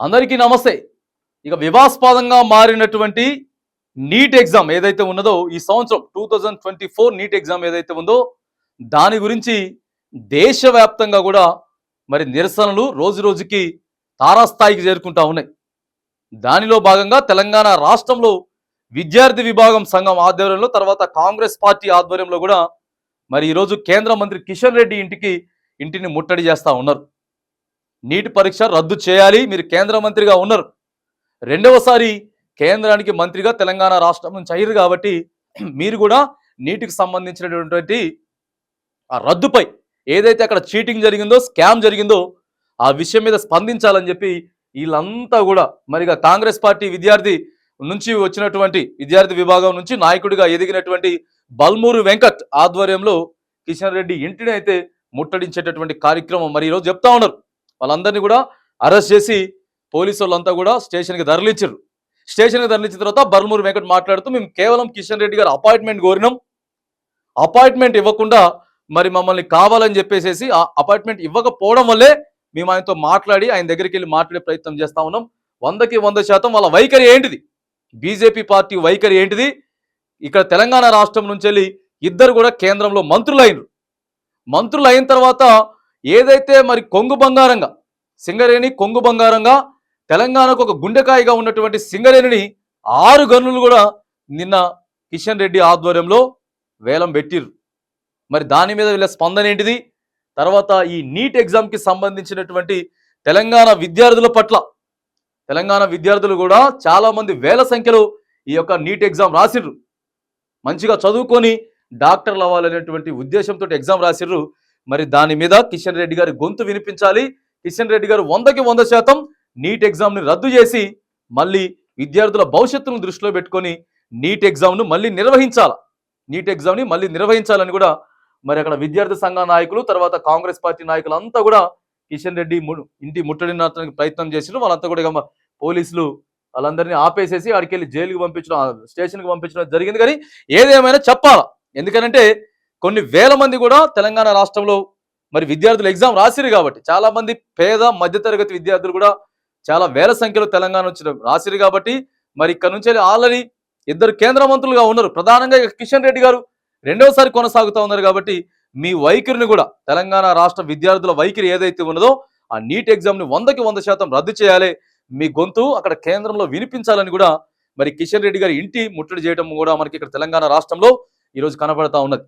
అందరికీ నమస్తే. ఇక వివాస్పదంగా మారినటువంటి నీట్ ఎగ్జామ్ ఏదైతే ఉన్నదో ఈ సంవత్సరం two thousand twenty four NEET exam ఏదైతే ఉందో దాని గురించి దేశవ్యాప్తంగా కూడా మరి నిరసనలు రోజు రోజుకి తారాస్థాయికి చేరుకుంటా ఉన్నాయి. దానిలో భాగంగా తెలంగాణ రాష్ట్రంలో విద్యార్థి విభాగం సంఘం ఆధ్వర్యంలో తర్వాత కాంగ్రెస్ పార్టీ ఆధ్వర్యంలో కూడా మరి ఈరోజు కేంద్ర మంత్రి కిషన్ రెడ్డి ఇంటికి ఇంటిని ముట్టడి చేస్తూ ఉన్నారు. నీటి పరీక్ష రద్దు చేయాలి మీరు కేంద్ర మంత్రిగా ఉన్నారు. రెండవసారి కేంద్రానికి మంత్రిగా తెలంగాణ రాష్ట్రం నుంచి అయ్యారు కాబట్టి మీరు కూడా నీటికి సంబంధించినటువంటి ఆ రద్దుపై ఏదైతే అక్కడ చీటింగ్ జరిగిందో స్కామ్ జరిగిందో ఆ విషయం మీద స్పందించాలని చెప్పి వీళ్ళంతా కూడా మరిగా కాంగ్రెస్ పార్టీ విద్యార్థి నుంచి వచ్చినటువంటి విద్యార్థి విభాగం నుంచి నాయకుడిగా ఎదిగినటువంటి బల్మూరు వెంకట్ ఆధ్వర్యంలో కిషన్ రెడ్డి ఇంటిని అయితే ముట్టడించేటటువంటి కార్యక్రమం మరి ఈరోజు చెప్తా ఉన్నారు. వాళ్ళందరినీ కూడా అరెస్ట్ చేసి పోలీసు వాళ్ళంతా కూడా స్టేషన్కి తరలించారు స్టేషన్కి తరలించిన తర్వాత బర్మూరు వెంకట్ మాట్లాడుతూ మేము కేవలం కిషన్ రెడ్డి గారు అపాయింట్మెంట్ కోరినాం. అపాయింట్మెంట్ ఇవ్వకుండా మరి మమ్మల్ని కావాలని చెప్పేసేసి ఆ అపాయింట్మెంట్ ఇవ్వకపోవడం వల్లే మేము ఆయనతో మాట్లాడి ఆయన దగ్గరికి వెళ్ళి మాట్లాడే ప్రయత్నం చేస్తా ఉన్నాం. వందకి వంద శాతం వాళ్ళ వైఖరి ఏంటిది? బీజేపీ పార్టీ వైఖరి ఏంటిది? ఇక్కడ తెలంగాణ రాష్ట్రం నుంచి వెళ్ళి ఇద్దరు కూడా కేంద్రంలో మంత్రులు అయినరు మంత్రులు అయిన తర్వాత ఏదైతే మరి కొంగు బంగారంగా సింగరేణి కొంగు బంగారంగా తెలంగాణకు ఒక గుండెకాయగా ఉన్నటువంటి సింగరేణిని ఆరు గనులు కూడా నిన్న కిషన్ రెడ్డి ఆధ్వర్యంలో వేలం పెట్టిర్రు. మరి దాని మీద వీళ్ళ స్పందన ఏంటిది? తర్వాత ఈ నీట్ ఎగ్జామ్కి సంబంధించినటువంటి తెలంగాణ విద్యార్థుల పట్ల తెలంగాణ విద్యార్థులు కూడా చాలామంది వేల సంఖ్యలో ఈ యొక్క నీట్ ఎగ్జామ్ రాసిర్రు. మంచిగా చదువుకొని డాక్టర్లు అవ్వాలనేటువంటి ఉద్దేశంతో ఎగ్జామ్ రాసిర్రు. మరి దాని మీద కిషన్ రెడ్డి గారి గొంతు వినిపించాలి. కిషన్ రెడ్డి గారు వందకి వంద శాతం నీట్ ఎగ్జామ్ని రద్దు చేసి మళ్ళీ విద్యార్థుల భవిష్యత్తును దృష్టిలో పెట్టుకొని నీట్ ఎగ్జామ్ను మళ్ళీ నిర్వహించాల. నీట్ ఎగ్జామ్ని మళ్ళీ నిర్వహించాలని కూడా మరి అక్కడ విద్యార్థి సంఘ నాయకులు తర్వాత కాంగ్రెస్ పార్టీ నాయకులు అంతా కూడా కిషన్ రెడ్డి ము- ఇంటి ముట్టడినడానికి ప్రయత్నం చేసినారు వాళ్ళంతా కూడా పోలీసులు వాళ్ళందరినీ ఆపేసేసి అక్కడికి వెళ్ళి జైలుకి పంపించడం స్టేషన్కి పంపించడం జరిగింది. కానీ ఏదేమైనా చెప్పాలా? ఎందుకనంటే కొన్ని వేల మంది కూడా తెలంగాణ రాష్ట్రంలో మరి విద్యార్థులు ఎగ్జామ్ రాసిరు కాబట్టి చాలా మంది పేద మధ్యతరగతి విద్యార్థులు కూడా చాలా వేల సంఖ్యలో తెలంగాణ వచ్చిన రాసిరు కాబట్టి మరి ఇక్కడ నుంచి ఆల్రెడీ ఇద్దరు కేంద్ర మంత్రులుగా ఉన్నారు. ప్రధానంగా కిషన్ రెడ్డి గారు రెండవసారి కొనసాగుతూ ఉన్నారు కాబట్టి మీ వైఖరిని కూడా తెలంగాణ రాష్ట్ర విద్యార్థుల వైఖరి ఏదైతే ఉన్నదో ఆ నీట్ ఎగ్జామ్ని వందకి వంద శాతం రద్దు చేయాలి. మీ గొంతు అక్కడ కేంద్రంలో వినిపించాలని కూడా మరి కిషన్ రెడ్డి గారి ఇంటి ముట్టడి చేయడం కూడా మనకి ఇక్కడ తెలంగాణ రాష్ట్రంలో ఈరోజు కనబడతా ఉన్నది.